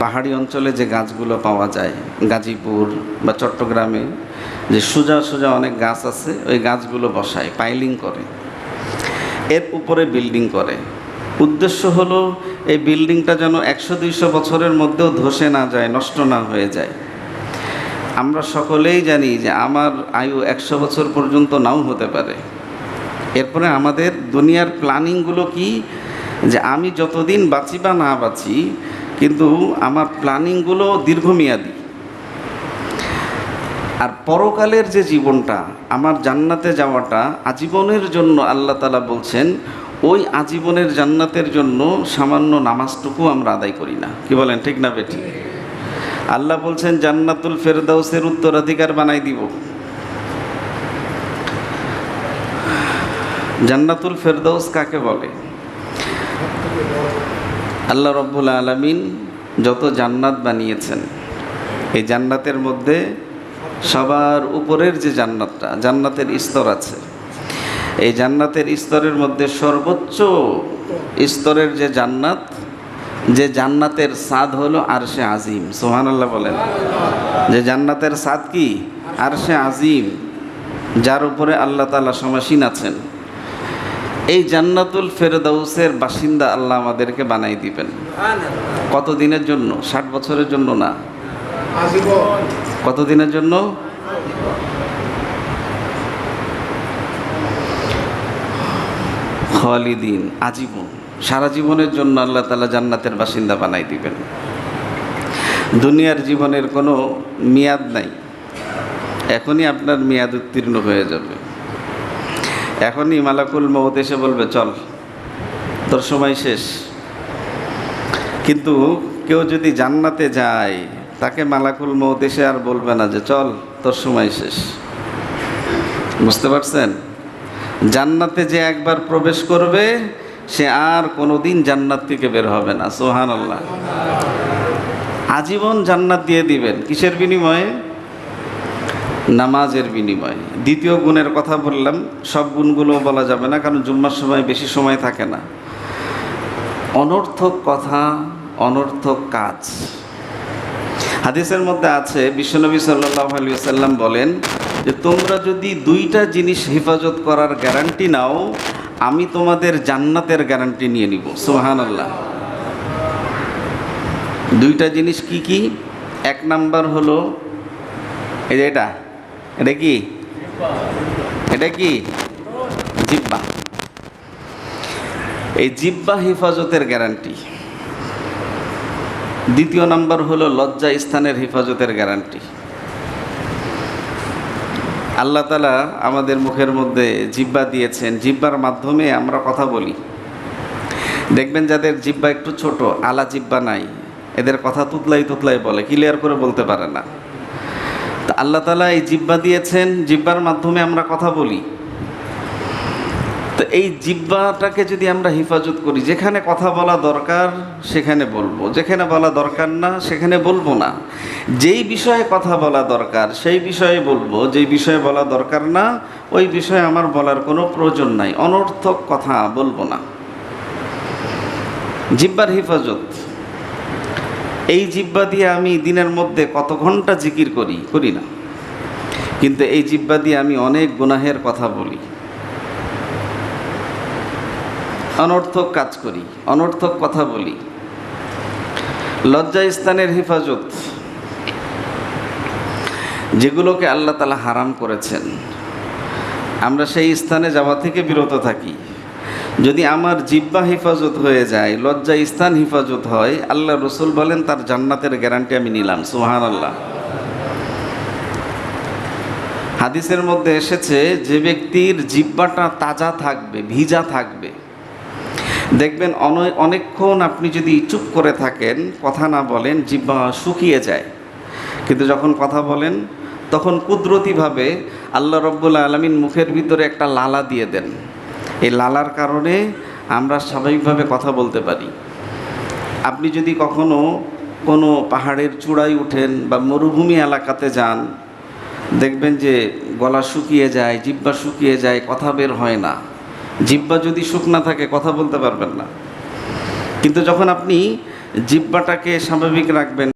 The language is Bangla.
পাহাড়ি অঞ্চলে যে গাছগুলো পাওয়া যায়, গাজীপুর বা চট্টগ্রামে, যে সোজা সোজা অনেক গাছ আছে, ওই গাছগুলো বসায়, পাইলিং করে। এর উপরে বিল্ডিং করে। উদ্দেশ্য হলো, এই বিল্ডিংটা যেন একশো দুইশো বছরের মধ্যেও ধসে না যায়, নষ্ট না হয়ে যায়। আমরা সকলেই জানি যে আমার আয়ু একশো বছর পর্যন্ত নাও হতে পারে। এরপরে আমাদের দুনিয়ার প্ল্যানিংগুলো কি? যে আমি যতদিন বাঁচি বা না বাঁচি কিন্তু আমার প্ল্যানিংগুলো দীর্ঘমেয়াদী। আর পরকালের যে জীবনটা, আমার জান্নাতে যাওয়াটা আজীবনের জন্য আল্লাহ তালা বলছেন, ওই আজীবনের জান্নাতের জন্য সামান্য নামাজটুকু আমরা আদায় করি না। কি বলেন, ঠিক না বেঠি? আল্লাহ বলছেন, জান্নাতুল ফেরদাউসের উত্তরাধিকার বানাই দিব। জান্নাতুল ফেরদাউস কাকে বলে? আল্লাহ রব্বুল আলমিন যত জান্নাত বানিয়েছেন, এই জান্নাতের মধ্যে সবার উপরের যে জান্নাতটা, জান্নাতের স্তর আছে। এই জান্নাতের স্তরের মধ্যে সর্বোচ্চ স্তরের যে জান্নাত, যে জান্নাতের স্বাদ হলো আরশে আজিম। সোহান আল্লাহ বলেন। যে জান্নাতের স্বাদ কি? আরশে আজিম, যার উপরে আল্লাহ তালা সমাসীন আছেন। এই জান্নাতুল ফেরদাউসের বাসিন্দা আল্লাহ আমাদেরকে বানাই দিবেন। কত দিনের জন্য? ষাট বছরের জন্য না? কত দিনের জন্য? খালিদিন, আজীবন। সারা জীবনের জন্য আল্লাহ তালা জান্নাতের বাসিন্দা বানাই দিবেন। দুনিয়ার জীবনের কোনো মেয়াদ নাই। এখনই আপনার মেয়াদ উত্তীর্ণ হয়ে যাবে। এখনই মালাকুল মৌত এসে বলবে, চল, তোর সময় শেষ। কিন্তু কেউ যদি জান্নাতে যায়, তাকে মালাকুল মৌত এসে আর বলবে না যে, চল, তোর সময় শেষ। বুঝতে পারছেন? জান্নাতে যে একবার প্রবেশ করবে, সে আর কোনো দিন জান্নাত থেকে বের হবে না। সোহান আল্লাহ আজীবন জান্নাত দিয়ে দিবেন। কিসের বিনিময়ে? নামাজের বিনিময়ে। দ্বিতীয় গুণের কথা বললাম, সব গুণগুলো বলা যাবে না, কারণ জুম্মার সময় বেশি সময় থাকে না। অনর্থক কথা, অনর্থক কাজ। হাদিসের মধ্যে আছে, বিশ্বনবী সাল্লাহ আলী সাল্লাম বলেন যে, তোমরা যদি দুইটা জিনিস হেফাজত করার গ্যারান্টি নাও, আমি তোমাদের জান্নাতের গ্যারান্টি নিয়ে নিব। সোহান আল্লাহ দুইটা জিনিস কি কি? এক নাম্বার হলো, এই যে এটা এটা কি? এটা কি? জিব্বা। এই জিব্বা হেফাজতের গ্যারান্টি। দ্বিতীয় নাম্বার হলো লজ্জা স্থানের হেফাজতের গ্যারান্টি। আল্লাহ তালা আমাদের মুখের মধ্যে জিব্বা দিয়েছেন। জিব্বার মাধ্যমে আমরা কথা বলি। দেখবেন যাদের জিব্বা একটু ছোট, আলা জিব্বা নাই। এদের কথা তুতলাই তুতলাই বলে, ক্লিয়ার করে বলতে পারে না। তা আল্লাহ তালা এই জিব্বা দিয়েছেন জিব্বার মাধ্যমে আমরা কথা বলি। তো এই জিব্বাটাকে যদি আমরা হেফাজত করি, যেখানে কথা বলা দরকার সেখানে বলব, যেখানে বলা দরকার না সেখানে বলব না। যেই বিষয়ে কথা বলা দরকার সেই বিষয়ে বলব, যেই বিষয়ে বলা দরকার না ওই বিষয়ে আমার বলার কোনো প্রয়োজন নাই, অনর্থক কথা বলব না। জিব্বার হেফাজত। এই জিব্বা দিয়ে আমি দিনের মধ্যে কত ঘণ্টা জিকির করি করি না। কিন্তু এই জিব্বা দিয়ে আমি অনেক গুনাহের কথা বলি। অনর্থক কাজ করি, অনর্থক কথা বলি। লজ্জা স্থানের হেফাজত। যেগুলোকে আল্লাহ তালা হারাম করেছেন। আমরা সেই স্থানে যাওয়া থেকে বিরত থাকি। যদি আমার জিব্বা হেফাজত হয়ে যায়, লজ্জা স্থান হেফাজত হয়, আল্লাহ রসুল বলেন, তার জান্নাতের গ্যারান্টি আমি নিলাম সুহান আল্লাহ হাদিসের মধ্যে এসেছে, যে ব্যক্তির জিব্বাটা তাজা থাকবে, ভিজা থাকবে, দেখবেন অনে- অনেকক্ষণ আপনি যদি চুপ করে থাকেন, কথা না বলেন জিব্বা শুকিয়ে যায়। কিন্তু যখন কথা বলেন, তখন কুদরতিভাবে আল্লাহ রব্বুল্লা আলমিন মুখের ভিতরে একটা লালা দিয়ে দেন। এই লালার কারণে আমরা স্বাভাবিকভাবে কথা বলতে পারি। আপনি যদি কখনো কোনো পাহাড়ের চূড়ায় উঠেন বা মরুভূমি এলাকাতে যান, দেখবেন যে গলা শুকিয়ে যায়, জিব্বা শুকিয়ে যায়, কথা বের হয় না। জিব্বা যদি শুকনা থাকে, কথা বলতে পারবেন না। কিন্তু যখন আপনি জিব্বাটাকে স্বাভাবিক রাখবেন